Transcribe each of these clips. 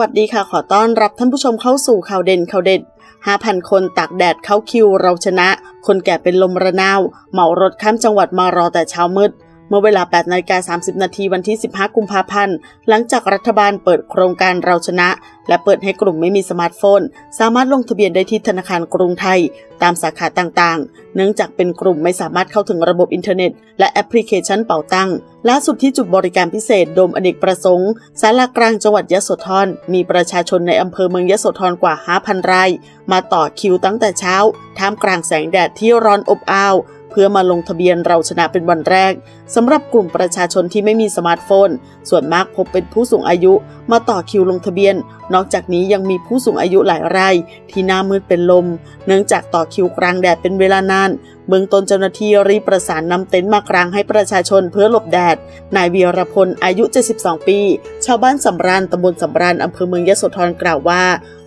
วัสดีค่ะขอต้อนรับท่านผู้ชมเข้าสู่ข่าวเด่นข่าวเด็ด 5,000 คนตากแดดเข้าคิวเราชนะ คนแก่เป็นลมระนาว เหมารถข้ามจังหวัดมารอแต่เช้ามืด มื่อเวลา8นาฬิกา30 นาทีวันที่ 15 กุมภาพันธ์ หลังจากรัฐบาลเปิดโครงการเราชนะ และเปิดให้กลุ่มไม่มีสมาร์ทโฟน สามารถลงทะเบียนได้ที่ธนาคารกรุงไทย ตามสาขาต่างๆ เนื่องจากเป็นกลุ่มไม่สามารถเข้าถึงระบบอินเทอร์เน็ต และแอปพลิเคชันเป่าตังล่าสุดที่จุดบริการพิเศษโดมอเนกประสงค์สารากลางจังหวัดยะโสธรมีประชาชนในอำเภอเมืองยะโสธรกว่า 5,000 ราย มาต่อคิวตั้งแต่เช้า ท่ามกลางแสงแดดที่ร้อนอบอ้าว เพื่อมาลงทะเบียนเราชนะเป็นวันแรกสำหรับกลุ่มประชาชนที่ไม่มีสมาร์ทโฟน ส่วนมากพบเป็นผู้สูงอายุมาต่อคิวลงทะเบียน นอกจากนี้ยังมีผู้สูงอายุหลายรายที่หน้ามืดเป็นลม เนื่องจากต่อคิวกลางแดดเป็นเวลานาน เบื้องต้นเจ้าหน้าที่รีบประสานนำเต็นท์มากลางให้ประชาชนเพื่อหลบแดด นายเวียรพลอายุ 72 ปี ชาวบ้านสำราญตำบลสำราญอำเภอเมืองยโสธรกล่าวว่า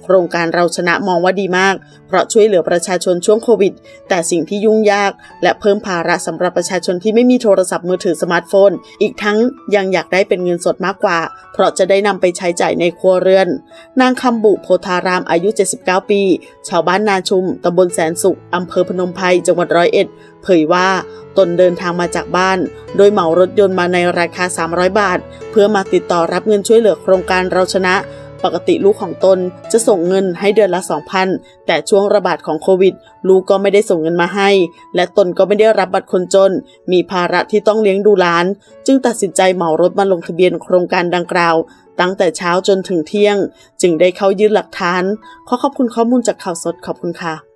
ครงการเราชนะมองว่าดีมาก เพราะช่วยเหลือประชาชนช่วงโควิด แต่สิ่งที่ยุ่งยาก และเพิ่มภาระสำหรับประชาชนที่ไม่มีโทรศัพท์มือถือสมาร์ทโฟน อีกทั้งยังอยากได้เป็นเงินสดมากกว่า เพราะจะได้นำไปใช้จ่ายในครัวเรือน นางคำบุโพธารามอายุ 79 ปี ชาวบ้านนาชุมตำบลแสนสุขอำเภอพนมไพรจังหวัดร้อยเอ็ด เผยว่าตนเดินทางมาจากบ้าน โดยเหมารถยนต์มาในราคา 300 บาท เพื่อมาติดต่อรับเงินช่วยเหลือโครงการเราชนะ ปกติลูกของตนจะส่งเงินให้เดือนละ 2,000 แต่ช่วงระบาดของโควิด ลูกก็ไม่ได้ส่งเงินมาให้ และตนก็ไม่ได้รับบัตรคนจน มีภาระที่ต้องเลี้ยงดูหลาน จึงตัดสินใจเหมารถมาลงทะเบียนโครงการดังกล่าว ตั้งแต่เช้าจนถึงเที่ยง จึงได้เข้ายื่นหลักฐาน ขอขอบคุณข้อมูลจากข่าวสดขอบคุณค่ะ